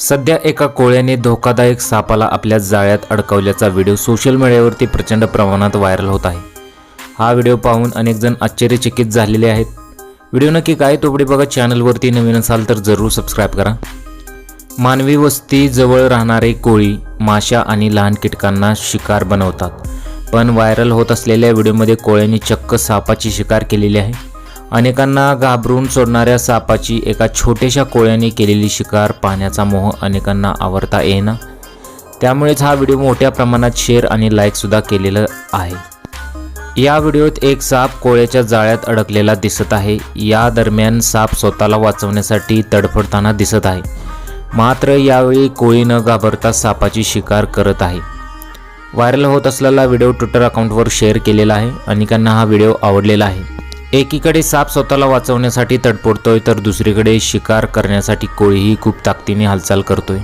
सध्या एका कोळ्याने धोकादायक सापाला आपल्या जाळ्यात अडकवल्याचा व्हिडिओ सोशल मीडियावरती प्रचंड प्रमाणात व्हायरल होत आहे. हा व्हिडिओ पाहून अनेकजण आश्चर्यचकित झालेले आहेत. व्हिडिओ नक्की काय तोपडी बघा. चॅनलवरती नवीन असाल तर जरूर सबस्क्राईब करा. मानवी वस्ती जवळ राहणारे कोळी माशा आणि लहान कीटकांना शिकार बनवतात. पण व्हायरल होत असलेल्या व्हिडिओमध्ये कोळ्यांनी चक्क सापाची शिकार केलेली आहे. अनेकांना घाबरून सोडणाऱ्या सापाची एका छोट्याशा कोळ्याने केलेली शिकार पाहण्याचा मोह अनेकांना आवडता येईना. त्यामुळेच हा व्हिडिओ मोठ्या प्रमाणात शेअर आणि लाईकसुद्धा केलेलं आहे. या व्हिडिओत एक साप कोळ्याच्या जाळ्यात अडकलेला दिसत आहे. या दरम्यान साप स्वतःला वाचवण्यासाठी तडफडताना दिसत आहे. मात्र यावेळी कोळी न घाबरता सापाची शिकार करत आहे. व्हायरल होत असलेला व्हिडिओ ट्विटर अकाउंटवर शेअर केलेला आहे. अनेकांना हा व्हिडिओ आवडलेला आहे. एकीकडे साप स्वतःला वाचवण्यासाठी तडफडतोय तर दुसरीकडे शिकार करण्यासाठी कोळीही खूप ताकदीने हालचाल करतोय.